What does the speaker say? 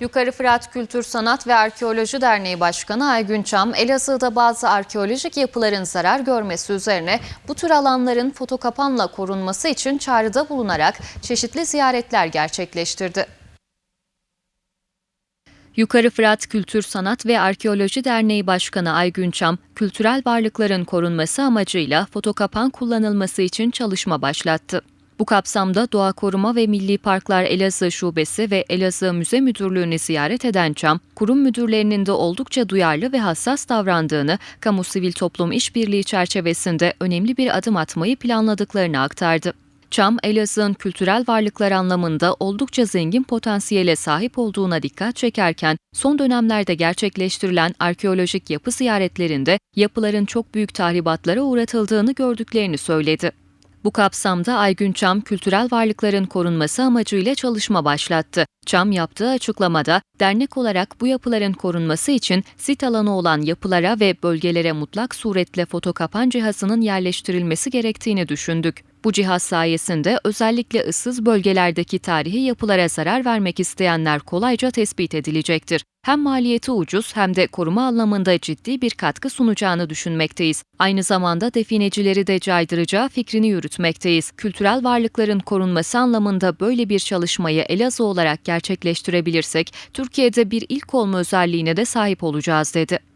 Yukarı Fırat Kültür Sanat ve Arkeoloji Derneği Başkanı Aygün Çam, Elazığ'da bazı arkeolojik yapıların zarar görmesi üzerine bu tür alanların foto kapanla korunması için çağrıda bulunarak çeşitli ziyaretler gerçekleştirdi. Yukarı Fırat Kültür Sanat ve Arkeoloji Derneği Başkanı Aygün Çam, kültürel varlıkların korunması amacıyla foto kapan kullanılması için çalışma başlattı. Bu kapsamda Doğa Koruma ve Milli Parklar Elazığ Şubesi ve Elazığ Müze Müdürlüğü'nü ziyaret eden Çam, kurum müdürlerinin de oldukça duyarlı ve hassas davrandığını, kamu sivil toplum işbirliği çerçevesinde önemli bir adım atmayı planladıklarını aktardı. Çam, Elazığ'ın kültürel varlıklar anlamında oldukça zengin potansiyele sahip olduğuna dikkat çekerken, son dönemlerde gerçekleştirilen arkeolojik yapı ziyaretlerinde yapıların çok büyük tahribatlara uğratıldığını gördüklerini söyledi. Bu kapsamda Aygün Çam, kültürel varlıkların korunması amacıyla çalışma başlattı. Çam yaptığı açıklamada, dernek olarak bu yapıların korunması için sit alanı olan yapılara ve bölgelere mutlak suretle foto kapan cihazının yerleştirilmesi gerektiğini düşündük. Bu cihaz sayesinde özellikle ıssız bölgelerdeki tarihi yapılara zarar vermek isteyenler kolayca tespit edilecektir. Hem maliyeti ucuz hem de koruma anlamında ciddi bir katkı sunacağını düşünmekteyiz. Aynı zamanda definecileri de caydıracağı fikrini yürütmekteyiz. Kültürel varlıkların korunması anlamında böyle bir çalışmayı Elazığ olarak gerçekleştirebilirsek, Türkiye'de bir ilk olma özelliğine de sahip olacağız dedi.